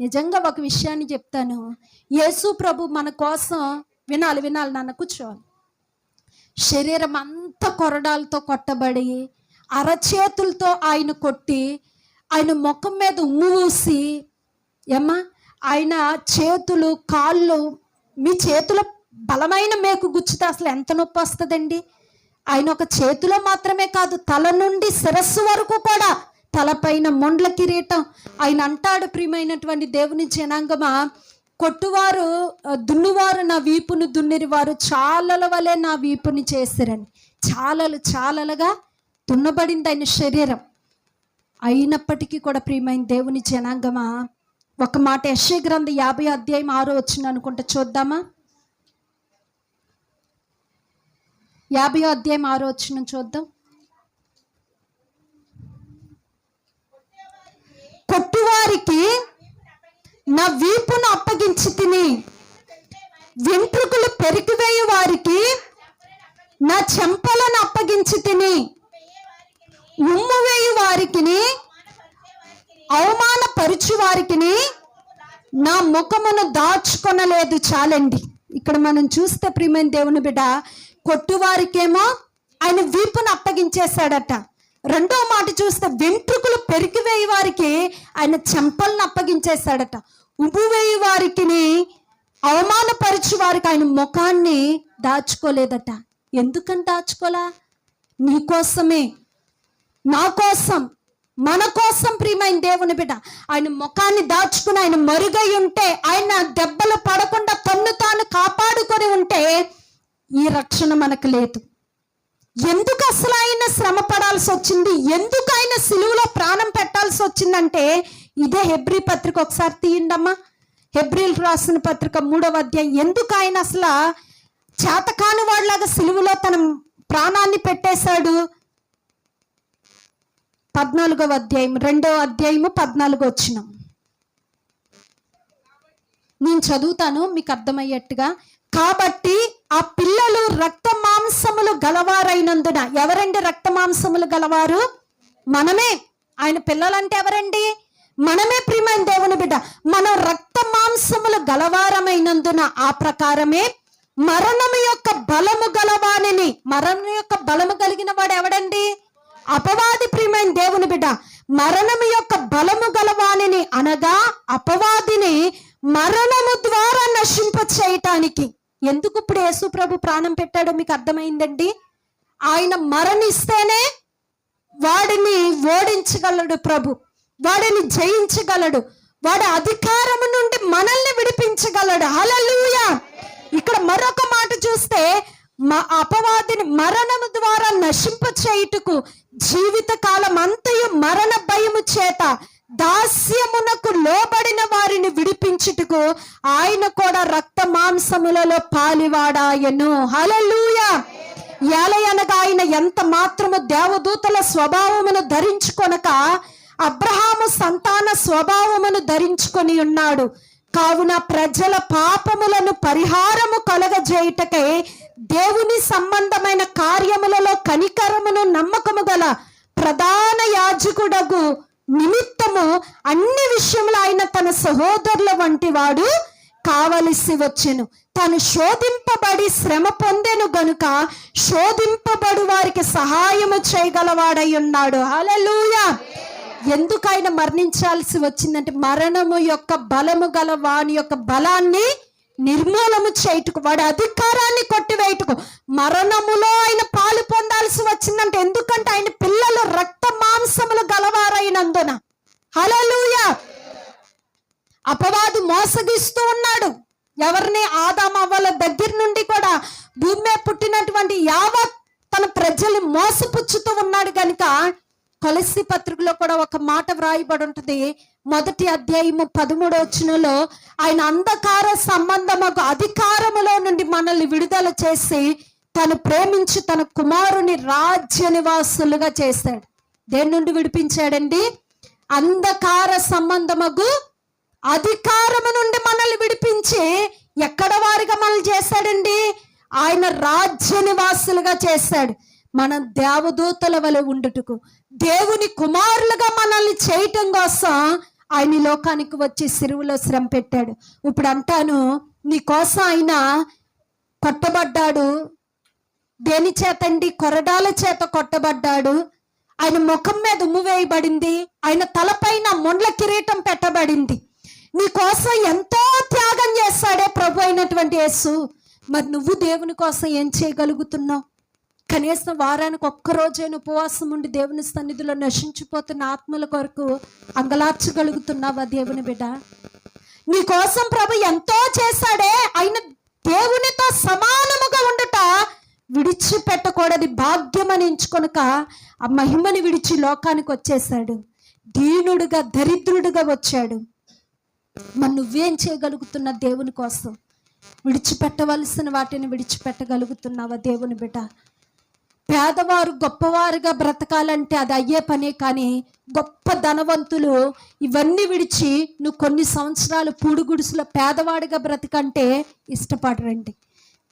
నిజంగా ఒక విషయాన్ని చెప్తాను. యేసు ప్రభు మన కోసం వినాలి వినాలి నాన్న కూర్చోవాలి. శరీరం అంతా కొరడాలతో కొట్టబడి అరచేతులతో ఆయన కొట్టి ఆయన ముఖం మీద ఉమ్ము ఊసి ఏమ్మా? ఆయన చేతులు కాళ్ళు మీ చేతుల బలమైన మేకు గుచ్చితే అసలు ఎంత నొప్పి వస్తుందండి? ఆయన ఒక చేతిలో మాత్రమే కాదు తల నుండి శిరస్సు వరకు కూడా తలపైన మొండ్ల కిరీటం. ఆయన అంటాడు ప్రియమైనటువంటి దేవుని జనాంగమా కొట్టువారు దున్నువారు నా వీపును దున్నిరి వారు చాలల వలె నా వీపుని చేసిరని. చాలలు చాలలుగా దున్నబడింది ఆయన శరీరం. అయినప్పటికీ కూడా ప్రియమైన దేవుని జనాంగమా ఒక మాట యశ్వ గ్రంథ యాభై అధ్యాయం ఆరో వచ్చింది అనుకుంటా చూద్దామా? యాభై అధ్యాయం ఆరో వచ్చిన చూద్దాం. దేవునికి నా వీపును అప్పగించి తిని వెంట్రుకలు పెరికివేయు వారికి నా చెంపలను అప్పగించి తిని ఉమ్ము వేయు వారికిని అవమానపరుచు వారికిని నా ముఖమును దాచుకొనలేదు చాలండి. ఇక్కడ మనం చూస్తే ప్రియమైన దేవుని బిడ్డ కొట్టువారికేమో ఆయన వీపును అప్పగించేశాడట. రెండో మాట చూస్తే వెంట్రుకలు పెరికివేయి వారికి ఆయన చెంపలను అప్పగించేశాడట. ఉబు వేయి వారికి అవమానపరచు వారికి ఆయన ముఖాన్ని దాచుకోలేదట. ఎందుకని దాచుకోలా? నీకోసమే నా కోసం. మన కోసం ప్రియమైన దేవుని బిడ్డ. ఆయన ముఖాన్ని దాచుకుని ఆయన మరుగై ఉంటే ఆయన దెబ్బలు పడకుండా తన్ను తాను కాపాడుకొని ఉంటే ఈ రక్షణ మనకు లేదు. ఎందుకు అసలు ఆయన శ్రమ పడాల్సి వచ్చింది? ఎందుకు ఆయన సిలువలో ప్రాణం పెట్టాల్సి వచ్చిందంటే ఇదే హెబ్రి పత్రిక ఒకసారి తీయండమ్మా. హెబ్రిల్ రాసిన పత్రిక మూడవ అధ్యాయం. ఎందుకు ఆయన అసలు చేతకాని వాడిలాగా సిలువలో తన ప్రాణాన్ని పెట్టేశాడు? పద్నాలుగవ అధ్యాయం. రెండవ అధ్యాయము పద్నాలుగు వచ్చిన నేను చదువుతాను మీకు అర్థమయ్యేట్టుగా. కాబట్టి ఆ పిల్లలు రక్త మాంసములు గలవారైనందున ఎవరండి రక్త మాంసములు గలవారు? మనమే. ఆయన పిల్లలంటే ఎవరండి? మనమే ప్రియమైన దేవుని బిడ్డ. మన రక్త మాంసములు గలవారమైనందున ఆ ప్రకారమే మరణము యొక్క బలము గలవాణిని మరణం యొక్క బలము కలిగిన వాడు ఎవడండి? అపవాది ప్రియమైన దేవుని బిడ్డ. మరణము యొక్క బలము గలవాణిని అనగా అపవాదిని మరణము ద్వారా నశింప చేయటానికి ఎందుకు ఇప్పుడు యేసు ప్రభు ప్రాణం పెట్టాడో మీకు అర్థమైందండి? ఆయన మరణిస్తేనే వాడిని ఓడించగలడు ప్రభు. వాడిని జయించగలడు. వాడి అధికారము నుండి మనల్ని విడిపించగలడు. హల్లెలూయా! ఇక్కడ మరొక మాట చూస్తే మా అపవాదిని మరణము ద్వారా నశింప చేయుటకు జీవిత కాలం అంతయు మరణ భయము చేత దాస్యమునకు లోబడిన వారిని విడిపించుటకు ఆయన కూడా రక్త మాంసములలో పాలివాడాయను. హల్లెలూయా! ఏలయనగా ఆయన ఎంత మాత్రము దేవదూతల స్వభావమును ధరించుకొనక అబ్రహాము సంతాన స్వభావమును ధరించుకొని ఉన్నాడు. కావున ప్రజల పాపములను పరిహారము కలగజేయుటకై దేవుని సంబంధమైన కార్యములలో కనికరమును నమ్మకము గల ప్రధాన యాజకుడగు నిమిత్తము అన్ని విషయంలో ఆయన తన సహోదరుల వంటి వాడు కావలసి వచ్చెను. తను శోధింపబడి శ్రమ పొందెను గనుక శోధింపబడు వారికి సహాయము చేయగలవాడై ఉన్నాడు. హల్లెలూయా! ఎందుకు ఆయన మరణించాల్సి వచ్చిందంటే మరణము యొక్క బలము గల వాని యొక్క బలాన్ని నిర్మూలము చేయుటకు వాడి అధికారాన్ని కొట్టివేయుటకు మరణములో ఆయన పాలు పొందాల్సి వచ్చిందంటే ఎందుకంటే ఆయన పిల్లలు రక్త మాంసములు గలవారైనందున హల్లెలూయా అపవాది మోసగిస్తూ ఉన్నాడు ఎవరిని ఆదాం అవ్వల దగ్గర నుండి కూడా భూమి పుట్టినటువంటి యావత్ తన ప్రజల్ని మోసపుచ్చుతూ ఉన్నాడు కనుక కొలసి పత్రికలో కూడా ఒక మాట వ్రాయబడి ఉంటుంది. మొదటి అధ్యాయము పదమూడో వచ్చినలో ఆయన అంధకార సంబంధముకు అధికారములో నుండి మనల్ని విడుదల చేసి తను ప్రేమించి తన కుమారుని రాజ్య నివాసులుగా చేశాడు దేని నుండి విడిపించాడండి? అంధకార సంబంధముకు అధికారము నుండి మనల్ని విడిపించి ఎక్కడ వారిగా మనల్ని చేశాడండి? ఆయన రాజ్య నివాసులుగా చేశాడు. మన దేవదూతల వలె ఉండుటకు. దేవుని కుమారులుగా మనల్ని చేయటం కోసం ఆయన లోకానికి వచ్చి సిరువులో శ్రమ పెట్టాడు. ఇప్పుడు అంటాను నీ కోసం ఆయన కొట్టబడ్డాడు. దేని చేతండి? కొరడాల చేత కొట్టబడ్డాడు. ఆయన ముఖం మీద ఉమ్ము వేయబడింది. ఆయన తలపైన మొండ్ల కిరీటం పెట్టబడింది. నీ కోసం ఎంతో త్యాగం చేస్తాడే ప్రభు అయినటువంటి యేసు. మరి నువ్వు దేవుని కోసం ఏం చేయగలుగుతున్నావు? కనీసం వారానికి ఒక్కరోజైన ఉపవాసం ఉండి దేవుని సన్నిధిలో నశించిపోతున్న ఆత్మల కొరకు అంగలార్చగలుగుతున్నావా దేవుని బిడ్డ? నీ కోసం ప్రభు ఎంతో చేశాడే ఆయన దేవునితో సమానముగా ఉండుట విడిచిపెట్టకూడని భాగ్యమని ఎంచుకొనక ఆ మహిమని విడిచి లోకానికి వచ్చేసాడు దీనుడుగా దరిద్రుడుగా వచ్చాడు. మరి నువ్వేం చేయగలుగుతున్న దేవుని కోసం? విడిచిపెట్టవలసిన వాటిని విడిచిపెట్టగలుగుతున్నావా దేవుని బిడ్డ? పేదవారు గొప్పవారుగా బ్రతకాలంటే అది అయ్యే పనే కానీ గొప్ప ధనవంతులు ఇవన్నీ విడిచి నువ్వు కొన్ని సంవత్సరాలు పూడుగుడుసులో పేదవాడిగా బ్రతకంటే ఇష్టపడరండి.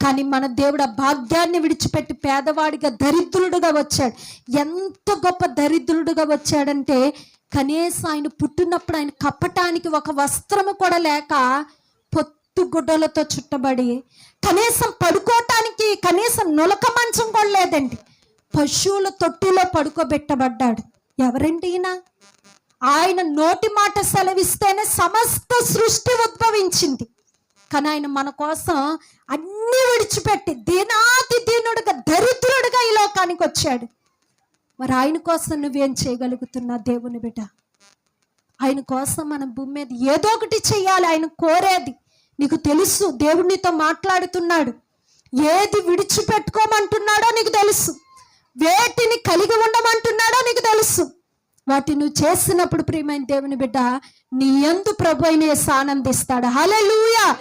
కానీ మన దేవుడు ఆ భాగ్యాన్ని విడిచిపెట్టి పేదవాడిగా దరిద్రుడుగా వచ్చాడు. ఎంత గొప్ప దరిద్రుడుగా వచ్చాడంటే కనీసం ఆయన పుట్టినప్పుడు ఆయన కప్పటానికి ఒక వస్త్రము కూడా లేక పొత్తు గుడ్డలతో చుట్టబడి కనీసం పడుకోవటానికి కనీసం నులక మంచం కూడా లేదండి. పశువుల తొట్టిలో పడుకోబెట్టబడ్డాడు. ఎవరండి ఈయన? ఆయన నోటి మాట సెలవిస్తేనే సమస్త సృష్టి ఉద్భవించింది. కానీ ఆయన మన కోసం అన్ని విడిచిపెట్టి దీనాతి దీనుడుగా దరిద్రుడుగా ఈ లోకానికి వచ్చాడు. మరి ఆయన కోసం నువ్వేం చేయగలుగుతున్నా దేవుని బిడ్డ? ఆయన కోసం మనం భూమి మీద ఏదో ఒకటి చెయ్యాలి ఆయన కోరేది. నీకు తెలుసు దేవునితో మాట్లాడుతున్నాడు. ఏది విడిచిపెట్టుకోమంటున్నాడో నీకు తెలుసు. వేటిని కలిగి ఉండమంటున్నాడో నీకు తెలుసు. వాటి నువ్వు చేసినప్పుడు ప్రియమైన దేవుని బిడ్డ నీ ఎందు ప్రభు అయిన యేసు ఆనందిస్తాడు. హల్లెలూయా.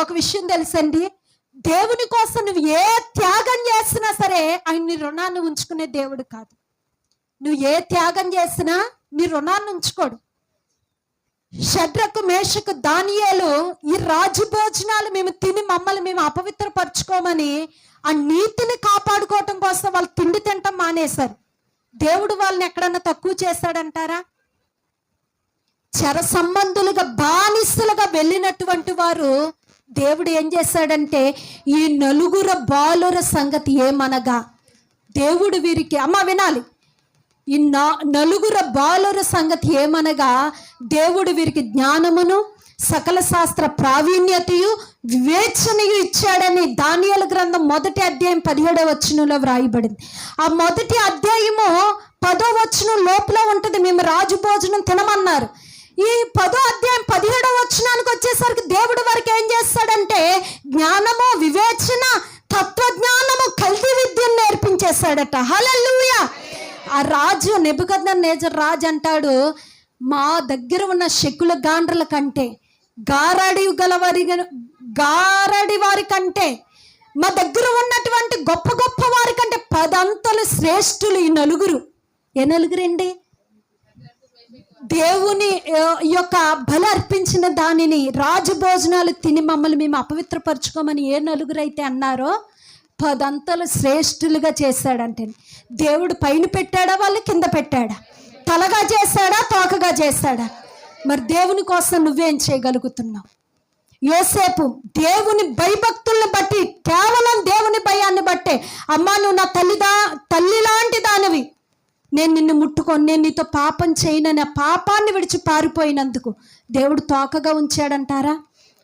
ఒక విషయం తెలుసండి. దేవుని కోసం నువ్వు ఏ త్యాగం చేసినా సరే ఆయన్ని రుణాన్ని ఉంచుకునే దేవుడు కాదు. నువ్వు ఏ త్యాగం చేసినా నీ రుణాన్ని ఉంచుకోడు. షడ్రకు మేషకు దానియాలు ఈ రాజు భోజనాలు మేము తిని మమ్మల్ని మేము అపవిత్రపరచుకోమని ఆ నీతిని కాపాడుకోవటం కోసం వాళ్ళు తిండి తింటాం మానేశారు. దేవుడు వాళ్ళని ఎక్కడన్నా తక్కువ చేశాడంటారా? చర సంబంధులుగా బానిసలుగా వెళ్ళినటువంటి వారు దేవుడు ఏం చేశాడంటే ఈ నలుగుర బాలుర సంగతి ఏమనగా దేవుడు వీరికి అమ్మ వినాలి. ఈ నా నలుగుర బాలుర సంగతి ఏమనగా దేవుడు వీరికి జ్ఞానమును సకల శాస్త్ర ప్రావీణ్యతయు వివేచనయు ఇచ్చాడని దానియాల గ్రంథం మొదటి అధ్యాయం పదిహేడవ వచనంలో వ్రాయబడింది. ఆ మొదటి అధ్యాయము పదో వచనం లోపల ఉంటుంది మేము రాజు భోజనం తినమన్నారు. ఈ పదో అధ్యాయం పదిహేడవ వచనానికి వచ్చేసరికి దేవుడు వారికి ఏం చేస్తాడంటే జ్ఞానము వివేచన తత్వజ్ఞానము కల్తీ విద్యను నేర్పించేశాడట. హల్లెలూయా! ఆ రాజు నెబుకద్న నేజర్ రాజు అంటాడు మా దగ్గర ఉన్న శకుల గాండ్రల కంటే గారడి గలవారి గారడి వారి కంటే మా దగ్గర ఉన్నటువంటి గొప్ప గొప్ప వారి కంటే పదంతలు శ్రేష్ఠులు ఈ నలుగురు. ఏ నలుగురండి? దేవుని యొక్క బల అర్పించిన దానిని రాజు భోజనాలు తిని మమ్మల్ని మేము అపవిత్రపరచుకోమని ఏ నలుగురైతే అన్నారో పదంతలు శ్రేష్ఠులుగా చేశాడంటే దేవుడు పైన పెట్టాడా వాళ్ళు కింద పెట్టాడా? తలగా చేశాడా తోకగా చేశాడా? మరి దేవుని కోసం నువ్వేం చేయగలుగుతున్నావు? యోసేపు దేవుని భయభక్తులను బట్టి కేవలం దేవుని భయాన్ని బట్టే అమ్మా నువ్వు నా తల్లిదా తల్లి లాంటి దానివి. నేను నిన్ను ముట్టుకొని నేను నీతో పాపం చేయనని ఆ పాపాన్ని విడిచి పారిపోయినందుకు దేవుడు తోకగా ఉంచాడంటారా?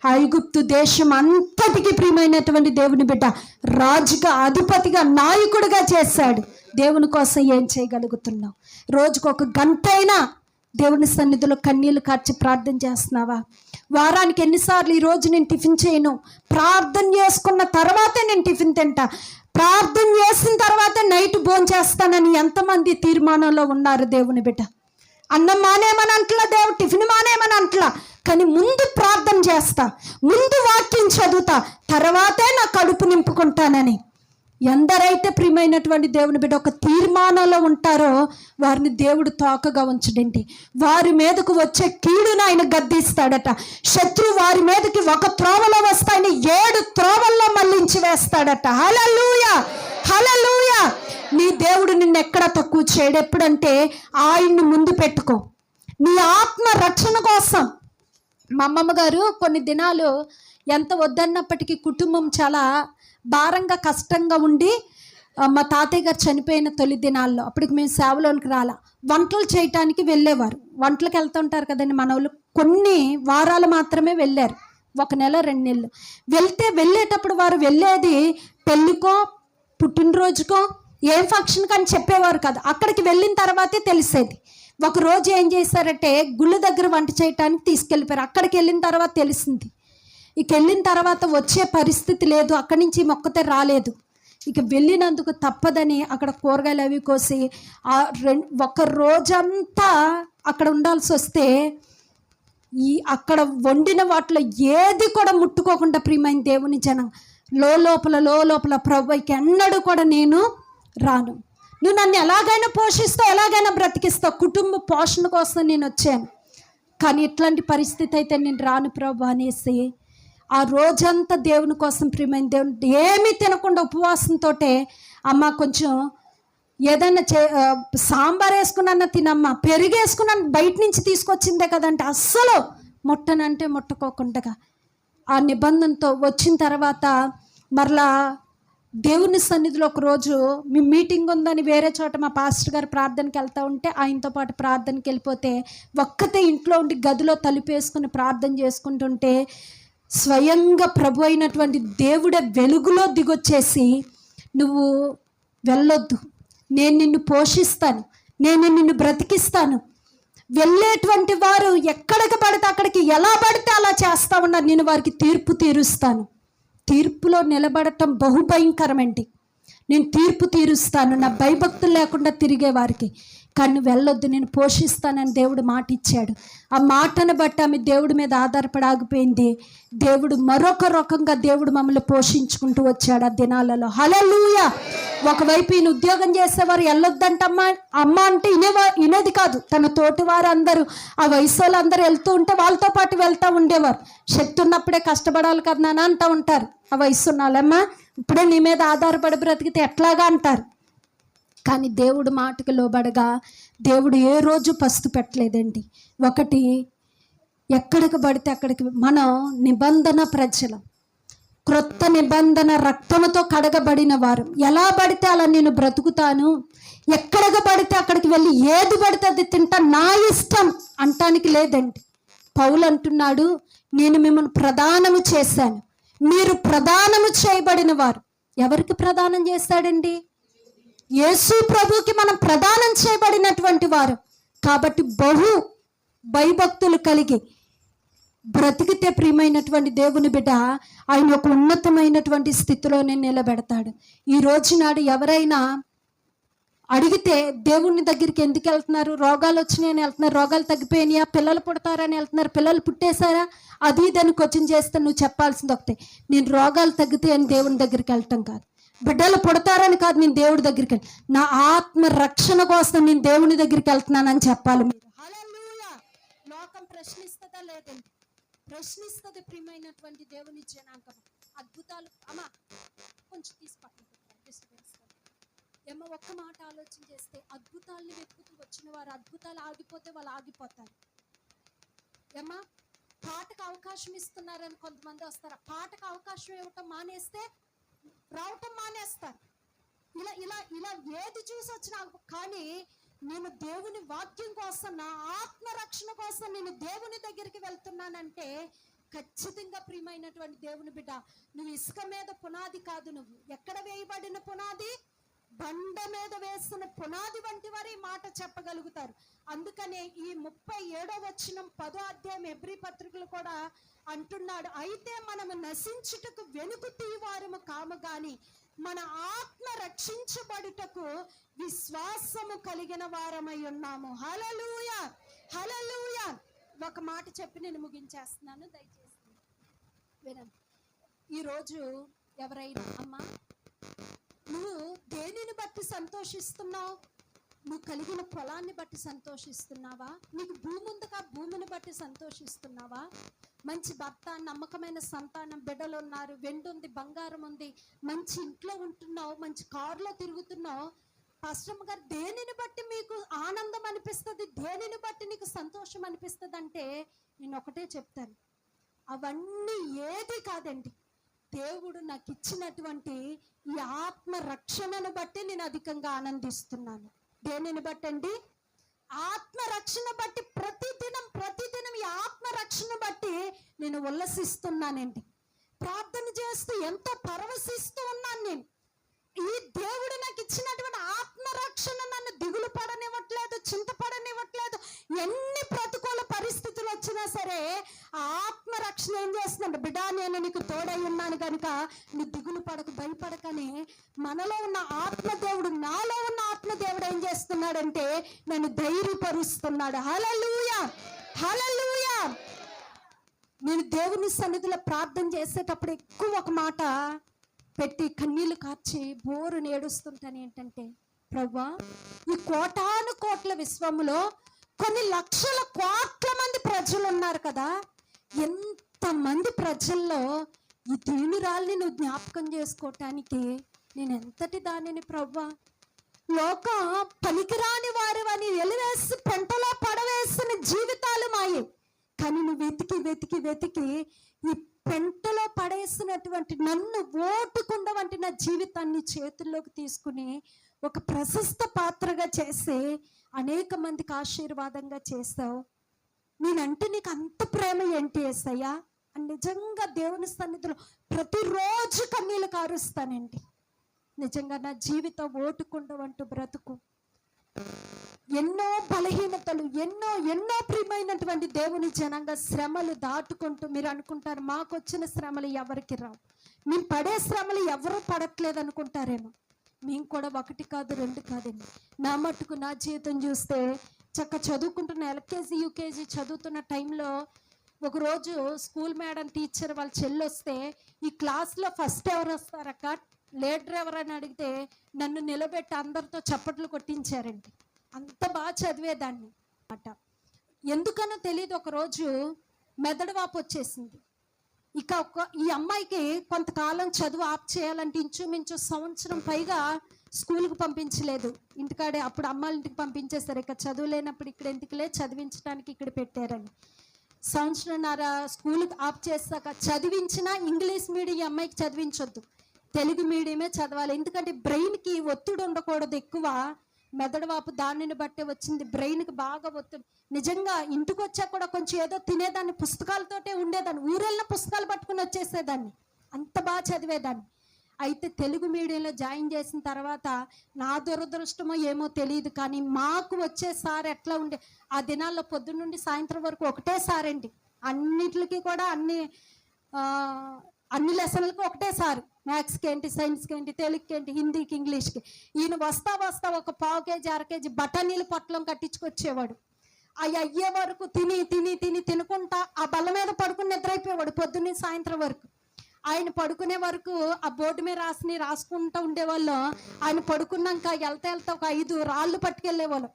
ఐగుప్తు దేశం అంతటికి ప్రియమైనటువంటి దేవుని బిడ్డ రాజుగా అధిపతిగా నాయకుడిగా చేశాడు. దేవుని కోసం ఏం చేయగలుగుతున్నావు? రోజుకు ఒక గంట అయినా దేవుని సన్నిధిలో కన్నీళ్ళు కార్చి ప్రార్థన చేస్తున్నావా? వారానికి ఎన్నిసార్లు ఈ రోజు నేను టిఫిన్ చేయను? ప్రార్థన చేసుకున్న తర్వాతే నేను టిఫిన్ తింటా. ప్రార్థన చేసిన తర్వాత నైట్ భోజనం చేస్తానని ఎంతమంది తీర్మానంలో ఉన్నారు దేవుని బిడ్డ? అన్నం మానేమని అంటలా దేవుడు టిఫిన్ మానేమని అంటలా. కానీ ముందు ప్రార్థన చేస్తా ముందు వాక్యం చదువుతా తర్వాతే నా కడుపు నింపుకుంటానని. ఎందరైతే ప్రియమైనటువంటి దేవుని బిడ్డ ఒక తీర్మానంలో ఉంటారో వారిని దేవుడు తోకగా ఉంచడండి. వారి మీదకు వచ్చే కీడును ఆయన గద్దిస్తాడట. శత్రు వారి మీదకి ఒక త్రోవలో వస్తాయని ఏడు త్రోవల్లో మళ్ళించి వేస్తాడట. హలలుయ హలలుయ నీ దేవుడు నిన్ను ఎక్కడ తక్కువ చేయడు. ఎప్పుడంటే ఆయన్ని ముందు పెట్టుకో. నీ ఆత్మ రక్షణ కోసం. మా అమ్మమ్మ గారు కొన్ని దినాలు ఎంత వద్దన్నప్పటికీ కుటుంబం చాలా భారంగా కష్టంగా ఉండి మా తాతయ్య గారు చనిపోయిన తొలి దినాల్లో అప్పటికి మేము సేవలోనికి రాలా. వంటలు చేయటానికి వెళ్ళేవారు. వంటలకు వెళ్తుంటారు కదండి మన వాళ్ళు. కొన్ని వారాలు మాత్రమే వెళ్ళారు. ఒక నెల రెండు నెలలు. వెళ్తే వెళ్ళేటప్పుడు వారు వెళ్ళేది పెళ్ళికో పుట్టినరోజుకో ఏం ఫంక్షన్ అని చెప్పేవారు కాదు. అక్కడికి వెళ్ళిన తర్వాతే తెలిసేది. ఒకరోజు ఏం చేశారంటే గుళ్ళు దగ్గర వంట చేయటానికి తీసుకెళ్ళిపోయారు. అక్కడికి వెళ్ళిన తర్వాత తెలిసింది. ఇక వెళ్ళిన తర్వాత వచ్చే పరిస్థితి లేదు. అక్కడి నుంచి మొక్కతే రాలేదు. ఇక వెళ్ళినందుకు తప్పదని అక్కడ కూరగాయలు అవి కోసి ఆ రెండు ఒక రోజంతా అక్కడ ఉండాల్సి వస్తే ఈ అక్కడ వండిన వాటిలో ఏది కూడా ముట్టుకోకుండా ప్రియమైన దేవుని జనం లో లోపల లో లోపల ప్రభుకి ఎన్నడూ కూడా నేను రాను. నువ్వు నన్ను ఎలాగైనా పోషిస్తావు ఎలాగైనా బ్రతికిస్తావు. కుటుంబ పోషణ కోసం నేను వచ్చాను. కానీ ఇట్లాంటి పరిస్థితి అయితే నేను రాను ప్రభు అనేసి ఆ రోజంతా దేవుని కోసం ప్రియమైన దేవుని ఏమీ తినకుండా ఉపవాసంతో అమ్మ కొంచెం ఏదైనా చే సాంబార్ వేసుకున్నా తినమ్మా. పెరుగు వేసుకున్నాను బయట నుంచి తీసుకొచ్చిందే కదంటే అస్సలు ముట్టనంటే ముట్టుకోకుండా ఆ నిబంధనతో వచ్చిన తర్వాత మరలా దేవుని సన్నిధిలో ఒక రోజు మీ మీటింగ్ ఉందని వేరే చోట మా పాస్టర్ గారు ప్రార్థనకి వెళ్తా ఉంటే ఆయనతో పాటు ప్రార్థనకి వెళ్ళిపోతే ఒక్కతే ఇంట్లో ఉండి గదిలో తలుపేసుకుని ప్రార్థన చేసుకుంటుంటే స్వయంగా ప్రభు అయినటువంటి దేవుడే వెలుగులో దిగొచ్చేసి నువ్వు వెళ్ళొద్దు. నేను నిన్ను పోషిస్తాను. నేను నిన్ను బ్రతికిస్తాను. వెళ్ళేటువంటి వారు ఎక్కడికి పడితే అక్కడికి ఎలా పడితే అలా చేస్తా ఉన్నారు. నేను వారికి తీర్పు తీరుస్తాను. తీర్పులో నిలబడటం బహుభయంకరమండి. నేను తీర్పు తీరుస్తాను. నా భయభక్తులు లేకుండా తిరిగే వారికి కానీ వెళ్ళొద్దు నేను పోషిస్తానని దేవుడు మాట ఇచ్చాడు ఆ మాటను బట్టి ఆమె దేవుడి మీద ఆధారపడి ఆగిపోయింది. దేవుడు మరొక రకంగా దేవుడు మమ్మల్ని పోషించుకుంటూ వచ్చాడు ఆ దినాలలో. హలలుయ ఒకవైపు ఈయన ఉద్యోగం చేసేవారు వెళ్ళొద్దంటమ్మా అమ్మ అంటే ఇనేవా ఇనేది కాదు. తన తోటి వారు అందరూ ఆ వయసు వాళ్ళందరూ వెళ్తూ ఉంటే వాళ్ళతో పాటు వెళ్తూ ఉండేవారు. శక్తి ఉన్నప్పుడే కష్టపడాలి కదా అంటూ ఉంటారు. ఆ వయసు ఉన్నాళ్ళమ్మా ఇప్పుడే నీ మీద ఆధారపడి బ్రతికితే ఎట్లాగా అంటారు? కానీ దేవుడు మాటకు లోబడగా దేవుడు ఏ రోజు పస్తు పెట్టలేదండి. ఒకటి ఎక్కడికి పడితే అక్కడికి మనం నిబంధన ప్రజలం క్రొత్త నిబంధన రక్తముతో కడగబడిన వారు. ఎలా పడితే అలా నేను బ్రతుకుతాను. ఎక్కడికి పడితే అక్కడికి వెళ్ళి ఏది పడితే అది తింటా నా ఇష్టం అంటానికి లేదండి. పౌలు అంటున్నాడు నేను మిమ్మల్ని ప్రదానము చేశాను. మీరు ప్రదానము చేయబడిన వారు. ఎవరికి ప్రదానం చేస్తాడండి? యేసు ప్రభుకి మనం ప్రదానం చేయబడినటువంటి వారు. కాబట్టి బహు భయభక్తులు కలిగి బ్రతికితే ప్రియమైనటువంటి దేవుని బిడ్డ ఆయన ఒక ఉన్నతమైనటువంటి స్థితిలోనే నిలబెడతాడు. ఈ రోజు నాడు ఎవరైనా అడిగితే దేవుని దగ్గరికి ఎందుకు వెళ్తున్నారు? రోగాలు వచ్చినాయని వెళ్తున్నారు? రోగాలు తగ్గిపోయినాయా? పిల్లలు పుడతారని వెళ్తున్నారు? పిల్లలు పుట్టేశారా? అది దాన్ని క్వశ్చన్ చేస్తే నువ్వు చెప్పాల్సింది ఒకటే. నేను రోగాలు తగ్గితే అని దేవుని దగ్గరికి వెళ్ళటం కాదు. బిడ్డలు పుడతారని కాదు నేను దేవుడి దగ్గరికి వెళ్ళి నా ఆత్మ రక్షణ కోసం నేను దేవుని దగ్గరికి వెళ్తున్నానని చెప్పాలి మీరు. లోకం ప్రశ్నిస్తుందా లేదండి? ప్రశ్నిస్తుంది ప్రియమైనటువంటి దేవుని జనాంగం అద్భుతాలు అమ్మా కొంచెం తీసి ఏమో ఒక్క మాట ఆలోచన చేస్తే అద్భుతాలను వెతుకుతూ వచ్చిన వారు అద్భుతాలు ఆగిపోతే వాళ్ళు ఆగిపోతారు. ఏమా పాటకు అవకాశం ఇస్తున్నారని కొంతమంది వస్తారు. పాటకు అవకాశం ఇవ్వటం మానేస్తే రావటం మానేస్తారు. ఇలా ఇలా ఇలా ఏది చూసి వచ్చినా కానీ నేను దేవుని వాక్యం కోసం నా ఆత్మ రక్షణ కోసం నేను దేవుని దగ్గరికి వెళ్తున్నానంటే ఖచ్చితంగా ప్రియమైనటువంటి దేవుని బిడ్డ నువ్వు ఇసుక మీద పునాది కాదు నువ్వు. ఎక్కడ వేయబడిన పునాది? బండ మీద వేసిన పునాది వంటి వారు ఈ మాట చెప్పగలుగుతారు. అందుకనే ఈ ముప్పై ఏడో వచ్చిన పదో అధ్యాయం ఎబ్రి పత్రికలు కూడా అంటున్నాడు. అయితే మనము నశించుటకు వెనుకు తీవారము కాము గాని మన ఆత్మ రక్షించబడుటకు విశ్వాసము కలిగిన వారమై ఉన్నాము. హలలుయ హలలుయ ఒక మాట చెప్పి నేను ముగించేస్తున్నాను. దయచేసి వినండి. ఈరోజు ఎవరైనా అమ్మా నువ్వు దేనిని బట్టి సంతోషిస్తున్నావు? నువ్వు కలిగిన పొలాన్ని బట్టి సంతోషిస్తున్నావా? నీకు భూమి ఉందిగా భూమిని బట్టి సంతోషిస్తున్నావా? మంచి భర్త నమ్మకమైన సంతానం బిడ్డలు ఉన్నారు వెండి ఉంది బంగారం ఉంది మంచి ఇంట్లో ఉంటున్నావు మంచి కారులో తిరుగుతున్నావు. పాస్టమ్ గారు దేనిని బట్టి మీకు ఆనందం అనిపిస్తుంది? దేనిని బట్టి నీకు సంతోషం అనిపిస్తుంది అంటే నేను ఒకటే చెప్తాను. అవన్నీ ఏది కాదండి. దేవుడు నాకు ఇచ్చినటువంటి ఈ ఆత్మ రక్షణను బట్టి నేను అధికంగా ఆనందిస్తున్నాను. దేనిని బట్టండి? ఆత్మ రక్షణ బట్టి ప్రతిదినం ప్రతిదినం ఈ ఆత్మ రక్షణ బట్టి నేను ఉల్లసిస్తున్నానండి. ప్రార్థన చేస్తూ ఎంతో పరవశిస్తూ ఉన్నాను నేను. ఈ దేవుడు నాకు ఇచ్చినటువంటి ఆత్మ రక్షణ నన్ను దిగులు పడనివ్వట్లేదు చింతపడనివ్వట్లేదు. ఎన్ని ప్రతి పరిస్థితులు వచ్చినా సరే ఆత్మరక్షణ ఏం చేస్తుందంటే బిడా నేను నీకు తోడై ఉన్నాను కనుక నువ్వు దిగులు పడకు భయపడకని. మనలో ఉన్న ఆత్మదేవుడు నాలో ఉన్న ఆత్మదేవుడు ఏం చేస్తున్నాడంటే నన్ను ధైర్యపరుస్తున్నాడు. హలలుయా హలలుయా నేను దేవుని సన్నిధిలో ప్రార్థన చేసేటప్పుడు ఎక్కువ ఒక మాట పెట్టి కన్నీళ్ళు కార్చి బోరు నేడుస్తుంటాను ఏంటంటే ప్రవ్వా ఈ కోటాను కోట్ల విశ్వములో కొన్ని లక్షల కోట్ల మంది ప్రజలు ఉన్నారు కదా. ఎంతమంది ప్రజల్లో ఈ దీనురాల్ని నువ్వు జ్ఞాపకం చేసుకోవటానికి నేను ఎంతటి దానిని ప్రవ్వా? లోక పనికిరాని వారు అని ఎలివేసి పెంటలో పడవేసిన జీవితాలు మాయి. కానీ నువ్వు వెతికి వెతికి వెతికి ఈ పెంటలో పడేసినటువంటి నన్ను ఓటుకుండ వంటి నా జీవితాన్ని చేతుల్లోకి తీసుకుని ఒక ప్రశస్త పాత్రగా చేసి అనేక మందికి ఆశీర్వాదంగా చేస్తావు. నేనంటే నీకు అంత ప్రేమ ఏంటి ఏసయ్యా? అని నిజంగా దేవుని సన్నిధిలో ప్రతిరోజు కన్నీళ్ళు కారుస్తానండి. నిజంగా నా జీవితం ఓటుకుండవంటూ బ్రతుకు. ఎన్నో బలహీనతలు ఎన్నో ఎన్నో ప్రియమైనటువంటి దేవుని జనంగా శ్రమలు దాటుకుంటూ మీరు అనుకుంటారు మాకు వచ్చిన శ్రమలు ఎవరికి రావు. మేము పడే శ్రమలు ఎవరు పడట్లేదు అనుకుంటారేమో మేము కూడా ఒకటి కాదు రెండు కాదండి. నా మట్టుకు నా జీవితం చూస్తే చక్క చదువుకుంటున్న ఎల్కేజీ యూకేజీ చదువుతున్న టైంలో ఒకరోజు స్కూల్ మేడం టీచర్ వాళ్ళ చెల్లి వస్తే ఈ క్లాస్లో ఫస్ట్ ఎవరు వస్తారక్క? లీడర్ ఎవరని అడిగితే నన్ను నిలబెట్టి అందరితో చప్పట్లు కొట్టించారండి. అంత బాగా చదివేదాన్ని అట ఎందుకనో తెలియదు ఒకరోజు మెదడు వాపు వచ్చేసింది. ఇక ఒక ఈ అమ్మాయికి కొంతకాలం చదువు ఆప్ చేయాలంటే ఇంచుమించు సంవత్సరం పైగా స్కూల్కి పంపించలేదు. ఇంటికాడే అప్పుడు అమ్మాయిల ఇంటికి పంపించేస్తారు. ఇక చదువు లేనప్పుడు ఇక్కడ ఎందుకులే చదివించడానికి ఇక్కడ పెట్టారని. సంవత్సరంన్నర స్కూల్కి ఆప్ చేశాక చదివించినా ఇంగ్లీష్ మీడియం ఈ అమ్మాయికి చదివించొద్దు. తెలుగు మీడియమే చదవాలి. ఎందుకంటే బ్రెయిన్కి ఒత్తిడి ఉండకూడదు ఎక్కువ. మెదడువాపు దానిని బట్టే వచ్చింది. బ్రెయిన్కి బాగా ఒత్తిడి నిజంగా ఇంటికి వచ్చాక కూడా కొంచెం ఏదో తినేదాన్ని పుస్తకాలతోటే ఉండేదాన్ని ఊరెళ్ళిన పుస్తకాలు పట్టుకుని వచ్చేసేదాన్ని. అంత బాగా చదివేదాన్ని. అయితే తెలుగు మీడియంలో జాయిన్ చేసిన తర్వాత నా దురదృష్టమో ఏమో తెలియదు కానీ మాకు వచ్చే సార్ ఎట్లా ఉండే ఆ దినాల్లో పొద్దున్నుండి సాయంత్రం వరకు ఒకటే సార్ అన్నిటికి కూడా అన్ని అన్ని లెసన్లకు ఒకటే సార్. మ్యాథ్స్కి ఏంటి సైన్స్కి ఏంటి తెలుగుకి ఏంటి హిందీకి ఇంగ్లీష్కి. ఈయన వస్తా వస్తా ఒక పావు కేజీ అర కేజీ బఠానీలు పొట్లం కట్టించుకొచ్చేవాడు. అవి అయ్యే వరకు తిని తిని తిని తినుకుంటా ఆ బల్ల మీద పడుకుని నిద్రైపోయేవాడు పొద్దున్నే సాయంత్రం వరకు. ఆయన పడుకునే వరకు ఆ బోర్డు మీద రాసిని రాసుకుంటూ ఉండేవాళ్ళు. ఆయన పడుకున్నాక వెళ్తా వెళ్తా ఒక ఐదు రాళ్ళు పట్టుకెళ్ళేవాళ్ళు.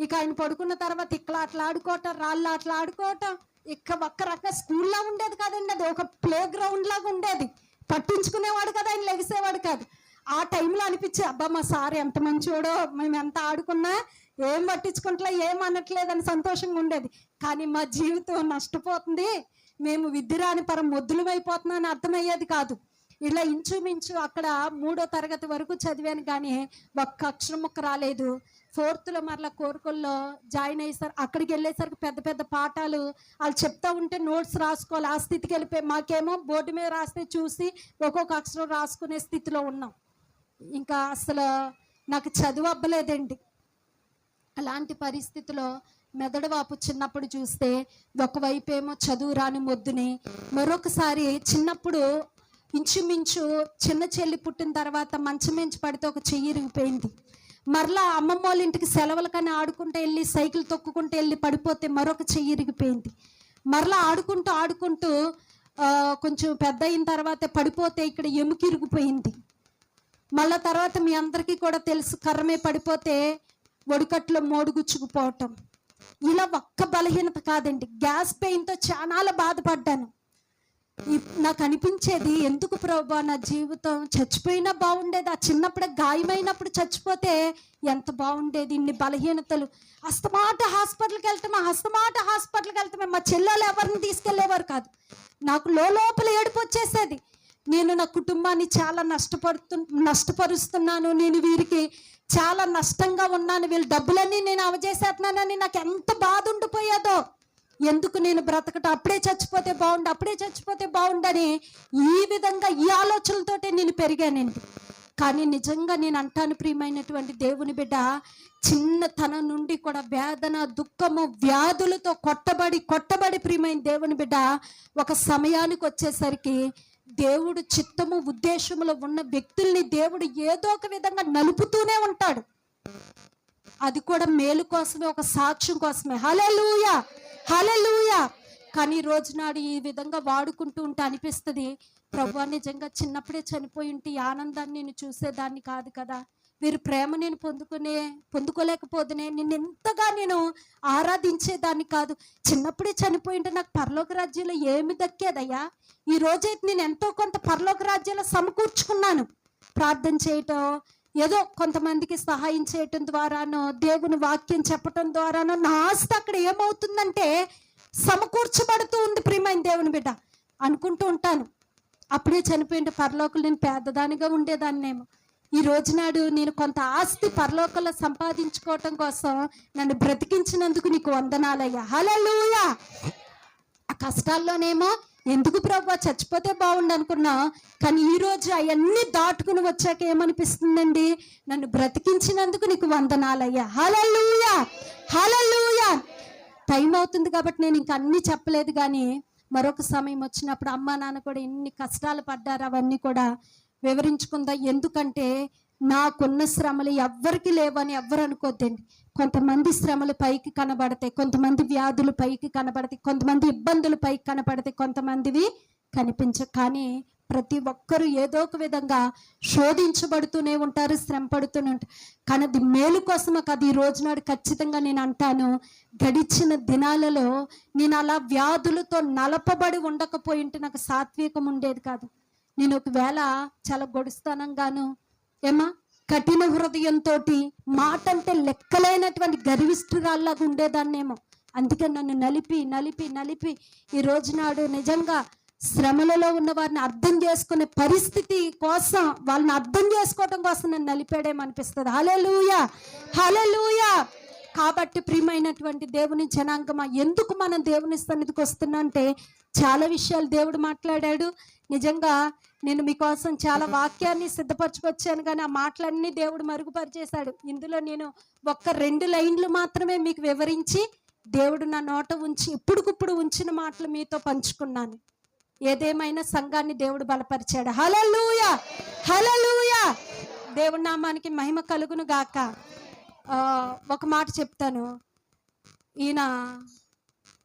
ఇక ఆయన పడుకున్న తర్వాత ఇక్కడ అట్లా ఆడుకోవటం రాళ్ళు అట్లా ఆడుకోవటం. ఇక ఒక్క రక స్కూల్లో ఉండేది కాదండి అది. ఒక ప్లే గ్రౌండ్ లాగా ఉండేది. పట్టించుకునేవాడు కదా ఆయన లెగిసేవాడు కాదు. ఆ టైంలో అనిపించే అబ్బా మా సార్ ఎంత మంచోడో మేము ఎంత ఆడుకున్నా ఏం పట్టించుకుంటలే ఏం అనట్లేదని సంతోషంగా ఉండేది. కానీ మా జీవితం నష్టపోతుంది. మేము విద్యరాని పరం మొద్దులమైపోతున్నామని అర్థమయ్యేది కాదు. ఇలా ఇంచుమించు అక్కడ మూడో తరగతి వరకు చదివాను కానీ ఒక్క అక్షరం ముక్క రాలేదు. ఫోర్త్లో మరలా కోరుకుల్లో జాయిన్ అయ్యేసరి అక్కడికి వెళ్ళేసరికి పెద్ద పెద్ద పాఠాలు వాళ్ళు చెప్తా ఉంటే నోట్స్ రాసుకోవాలి. ఆ స్థితికి వెళ్ళిపోయి మాకేమో బోర్డు మీద రాస్తే చూసి ఒక్కొక్క అక్షరం రాసుకునే స్థితిలో ఉన్నాం. ఇంకా అసలు నాకు చదువు అవ్వలేదండి అలాంటి పరిస్థితిలో మెదడు వాపు చిన్నప్పుడు చూస్తే ఒకవైపు ఏమో చదువు రాని మొద్దుని మరొకసారి చిన్నప్పుడు ఇంచుమించు చిన్న చెల్లి పుట్టిన తర్వాత మంచం మించి పడితే ఒక చెయ్యి ఇరిగిపోయింది. మరలా అమ్మమ్మ వాళ్ళ ఇంటికి సెలవులకని ఆడుకుంటూ వెళ్ళి సైకిల్ తొక్కుకుంటూ వెళ్ళి పడిపోతే మరొక చెయ్యి ఇరిగిపోయింది. మరలా ఆడుకుంటూ ఆడుకుంటూ కొంచెం పెద్ద అయిన తర్వాత పడిపోతే ఇక్కడ ఎముకిరిగిపోయింది మళ్ళా తర్వాత మీ అందరికీ కూడా తెలుసు కర్రమే పడిపోతే ఒడికట్లో మోడుగుచ్చుకుపోవటం. ఇలా ఒక్క బలహీనత కాదండి. గ్యాస్ పెయిన్తో చాలా బాధపడ్డాను. నాకు అనిపించేది ఎందుకు ప్రభా నా జీవితం చచ్చిపోయినా బాగుండేది ఆ చిన్నప్పుడే గాయమైనప్పుడు చచ్చిపోతే ఎంత బాగుండేది ఇన్ని బలహీనతలు. అస్తమాట హాస్పిటల్కి వెళ్తామే హస్తమాట హాస్పిటల్కి వెళ్తామే మా చెల్లెలు ఎవరిని తీసుకెళ్ళేవారు కాదు. నాకు లోపల ఏడుపు వచ్చేసేది. నేను నా కుటుంబాన్ని చాలా నష్టపడుతు నష్టపరుస్తున్నాను నేను వీరికి చాలా నష్టంగా ఉన్నాను వీళ్ళ డబ్బులన్నీ నేను అవజేసేస్తున్నానని నాకు ఎంత బాధ ఉండిపోయేదో. ఎందుకు నేను బ్రతకటం? అప్పుడే చచ్చిపోతే బాగుండు అప్పుడే చచ్చిపోతే బాగుండని ఈ విధంగా ఈ ఆలోచనలతోటే నేను పెరిగానండి కానీ నిజంగా నేను అంటాను ప్రియమైనటువంటి దేవుని బిడ్డ చిన్నతనం నుండి కూడా వేదన దుఃఖము వ్యాధులతో కొట్టబడి కొట్టబడి ప్రియమైన దేవుని బిడ్డ ఒక సమయానికి వచ్చేసరికి దేవుడు చిత్తము ఉద్దేశములో ఉన్న వ్యక్తుల్ని దేవుడు ఏదో ఒక విధంగా నలుపుతూనే ఉంటాడు. అది కూడా మేలు కోసమే ఒక సాక్ష్యం కోసమే. హలెలూయా హలెలూయా కానీ ఈ రోజు నాడు ఈ విధంగా వాడుకుంటూ ఉంటే అనిపిస్తుంది ప్రభు నిజంగా చిన్నప్పుడే చనిపోయి ఉంటే ఈ ఆనందాన్ని నేను చూసేదాన్ని కాదు కదా. వీరి ప్రేమ నేను పొందుకునే పొందుకోలేకపోతునే నిన్ను ఎంతగా నేను ఆరాధించేదాన్ని కాదు. చిన్నప్పుడే చనిపోయి ఉంటే నాకు పరలోక రాజ్యంలో ఏమి దక్కేదయ్యా? ఈ రోజైతే నేను ఎంతో కొంత పరలోక రాజ్యంలో సమకూర్చుకున్నాను. ప్రార్థన చేయటం ఏదో కొంతమందికి సహాయం చేయటం ద్వారానో దేవుని వాక్యం చెప్పటం ద్వారానో నా ఆస్తి అక్కడ ఏమవుతుందంటే సమకూర్చబడుతూ ఉంది ప్రియమైన దేవుని బిడ్డ. అనుకుంటూ ఉంటాను. అప్పుడే చనిపోయిన పరలోకలు నేను పేదదానిగా ఉండేదాన్నేమో. ఈ రోజు నాడు నేను కొంత ఆస్తి పరలోకంలో సంపాదించుకోవటం కోసం నన్ను బ్రతికించినందుకు నీకు వందనాలయ్యా. లూయా ఆ కష్టాల్లోనేమో ఎందుకు ప్రభు? చచ్చిపోతే బాగుండు అనుకున్నా. కానీ ఈ రోజు అవన్నీ దాటుకుని వచ్చాక ఏమనిపిస్తుందండి? నన్ను బ్రతికించినందుకు నీకు వందనాలయ్యా. హలలుయా హలలుయా టైం అవుతుంది కాబట్టి నేను ఇంక అన్నీ చెప్పలేదు కానీ మరొక సమయం వచ్చినప్పుడు అమ్మ నాన్న కూడా ఎన్ని కష్టాలు పడ్డారు అవన్నీ కూడా వివరించుకుందా. ఎందుకంటే నాకున్న శ్రమలు ఎవ్వరికి లేవని ఎవ్వరు అనుకోద్దండి. కొంతమంది శ్రమలు పైకి కనబడతాయి కొంతమంది వ్యాధులు పైకి కనబడతాయి కొంతమంది ఇబ్బందులు పైకి కనబడతాయి కొంతమందివి కనిపించ కానీ ప్రతి ఒక్కరూ ఏదో ఒక విధంగా శోధించబడుతూనే ఉంటారు శ్రమ పడుతూనే ఉంటారు. కానీ అది మేలు కోసం అది ఈ రోజు నాడు ఖచ్చితంగా నేను అంటాను గడిచిన దినాలలో నేను అలా వ్యాధులతో నలపబడి ఉండకపోయింటే నాకు సాత్వికం ఉండేది కాదు. నేను ఒకవేళ చాలా గొడుస్తానంగాను ఏమా? కఠిన హృదయంతో మాట అంటే లెక్కలేనటువంటి గర్విష్ఠురాల్లాగా ఉండేదాన్నేమో. అందుకే నన్ను నలిపి నలిపి నలిపి ఈ రోజు నాడు నిజంగా శ్రమలలో ఉన్న వారిని అర్థం చేసుకునే పరిస్థితి కోసం వాళ్ళని అర్థం చేసుకోవటం కోసం నన్ను నలిపాడేమనిపిస్తుంది. హలే లూయ కాబట్టి ప్రియమైనటువంటి దేవుని జనాంగమా ఎందుకు మనం దేవుని సన్నిధికి వస్తున్నాంటే చాలా విషయాలు దేవుడు మాట్లాడాడు. నిజంగా నేను మీకోసం చాలా వాక్యాన్ని సిద్ధపరచుకొచ్చాను కానీ ఆ మాటలన్నీ దేవుడు మరుగుపరిచేశాడు. ఇందులో నేను ఒక్క రెండు లైన్లు మాత్రమే మీకు వివరించి దేవుడు నా నోట ఉంచి ఇప్పుడుకిప్పుడు ఉంచిన మాటలు మీతో పంచుకున్నాను. ఏదేమైనా సంఘాన్ని దేవుడు బలపరిచాడు. హలలుయ హలలుయ దేవుడి నామానికి మహిమ కలుగును గాక ఒక మాట చెప్తాను. ఈయన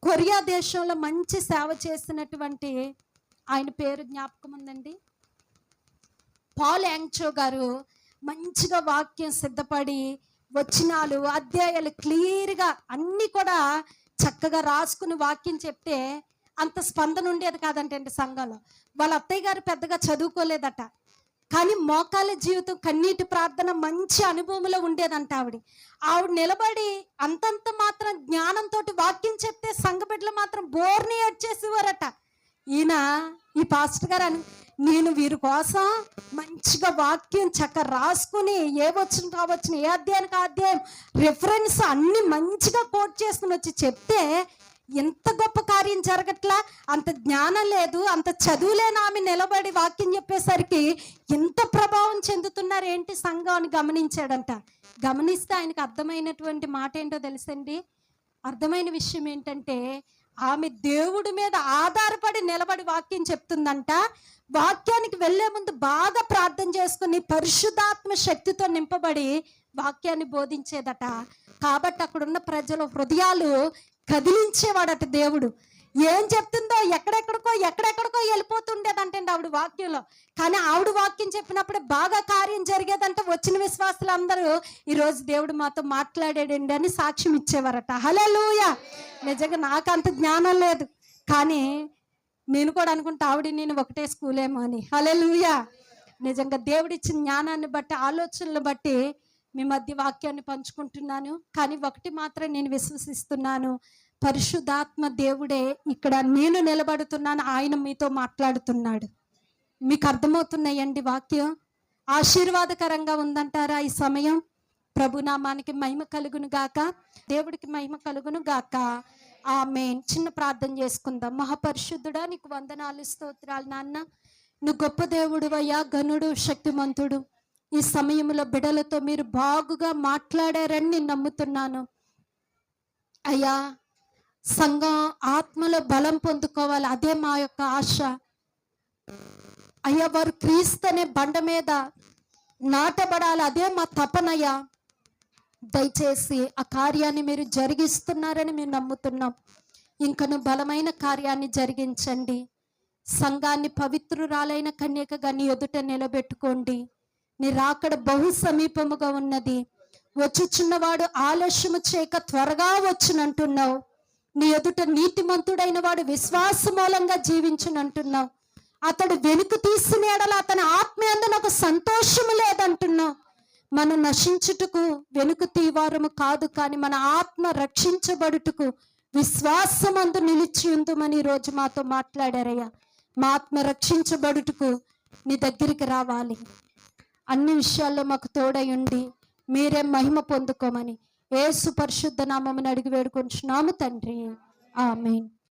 కొరియా దేశంలో మంచి సేవ చేసినటువంటి ఆయన పేరు జ్ఞాపకం ఉందండి. పాల్ యాంగ్చో గారు మంచిగా వాక్యం సిద్ధపడి వచ్చినాలు అధ్యాయాలు క్లియర్గా అన్నీ కూడా చక్కగా రాసుకుని వాక్యం చెప్తే అంత స్పందన ఉండేది కాదంటే సంఘంలో. వాళ్ళ అత్తయ్య గారు పెద్దగా చదువుకోలేదట. కానీ మోకాల జీవితం కన్నీటి ప్రార్థన మంచి అనుభవంలో ఉండేదంట ఆవిడ. ఆవిడ నిలబడి అంతంత మాత్రం జ్ఞానంతో వాక్యం చెప్తే సంఘబిడ్డలు మాత్రం బోర్ని ఏడ్చేసేవారట. ఈయన ఈ పాస్టర్ గారు అని నేను వీరి కోసం మంచిగా వాక్యం చక్క రాసుకుని ఏ వచ్చిన కావచ్చిన ఏ అధ్యాయానికి అధ్యాయం రిఫరెన్స్ అన్ని మంచిగా కోట్ చేసుకుని వచ్చి చెప్తే ఎంత గొప్ప కార్యం జరగట్లా? అంత జ్ఞానం లేదు అంత చదువులేని ఆమె నిలబడి వాక్యం చెప్పేసరికి ఎంత ప్రభావం చెందుతున్నారు ఏంటి సంఘం అని గమనించాడంట. గమనిస్తే ఆయనకు అర్థమైనటువంటి మాట ఏంటో తెలుసండి? అర్థమైన విషయం ఏంటంటే ఆమె దేవుడి మీద ఆధారపడి నిలబడి వాక్యం చెప్తుందంట. వాక్యానికి వెళ్ళే ముందు బాగా ప్రార్థన చేసుకుని పరిశుద్ధాత్మ శక్తితో నింపబడి వాక్యాన్ని బోధించేదట. కాబట్టి అక్కడున్న ప్రజల హృదయాలు కదిలించేవాడట దేవుడు. ఏం చెప్తుందో ఎక్కడెక్కడికో ఎక్కడెక్కడికో వెళ్ళిపోతుండేదంటండి ఆవిడ వాక్యంలో. కానీ ఆవిడ వాక్యం చెప్పినప్పుడు బాగా కార్యం జరిగేదంటే వచ్చిన విశ్వాసులు అందరూ ఈరోజు దేవుడు మాతో మాట్లాడాడండి అని సాక్ష్యం ఇచ్చేవారట. హలే నిజంగా నాకు అంత జ్ఞానం లేదు. కానీ నేను కూడా అనుకుంటా ఆవిడ నేను ఒకటే స్కూలేమో అని. హలే నిజంగా దేవుడిచ్చిన జ్ఞానాన్ని బట్టి ఆలోచనలు బట్టి మీ మధ్య వాక్యాన్ని పంచుకుంటున్నాను. కానీ ఒకటి మాత్రం నేను విశ్వసిస్తున్నాను. పరిశుద్ధాత్మ దేవుడే ఇక్కడ నేను నిలబడుతున్నాను. ఆయన మీతో మాట్లాడుతున్నాడు. మీకు అర్థమవుతున్నాయండి వాక్యం? ఆశీర్వాదకరంగా ఉందంటారా ఈ సమయం? ప్రభునామానికి మహిమ కలుగును గాక. దేవుడికి మహిమ కలుగును గాక. ఆమె చిన్న ప్రార్థన చేసుకుందాం. మహాపరిశుద్ధుడా నీకు వందనాలు స్తోత్రాలు నాన్న. నువ్వు గొప్ప దేవుడు అయ్యా గనుడు శక్తిమంతుడు. ఈ సమయంలో బిడలతో మీరు బాగుగా మాట్లాడారని నేను నమ్ముతున్నాను. అయ్యా సంఘం ఆత్మలో బలం పొందుకోవాలి. అదే మా యొక్క ఆశ. అయ్యా వారు క్రీస్తు అనే బండ మీద నాటబడాలి. అదే మా తపనయ్యా. దయచేసి ఆ కార్యాన్ని మీరు జరిగిస్తున్నారని మేము నమ్ముతున్నాం. ఇంకను బలమైన కార్యాన్ని జరిగించండి. సంఘాన్ని పవిత్రురాలైన కన్యకగా నీ ఎదుట నిలబెట్టుకోండి. నీ రాకడ బహు సమీపముగా ఉన్నది. వచ్చుచున్నవాడు ఆలస్యము చేయక త్వరగా వచ్చునంటున్నావు. నీ ఎదుట నీతిమంతుడైన వాడు విశ్వాస మూలంగా జీవించునంటున్నావు. అతడు వెనుక తీసిన ఎడల అతని ఆత్మయందు నాకు సంతోషము లేదంటున్నావు. మనం నశించుటకు వెనుక తీవారము కాదు కానీ మన ఆత్మ రక్షించబడుటకు విశ్వాసమందు నిలిచి ఉందమని ఈరోజు రోజు మాతో మాట్లాడారయ్యా. మా ఆత్మ రక్షించబడుటకు నీ దగ్గరికి రావాలి. అన్ని విషయాల్లో మాకు తోడై ఉండి మీరే మహిమ పొందుకోమని ఏసు పరిశుద్ధ నామముని అడిగి వేడుకొంచున్నాము తండ్రి. ఆమెన్.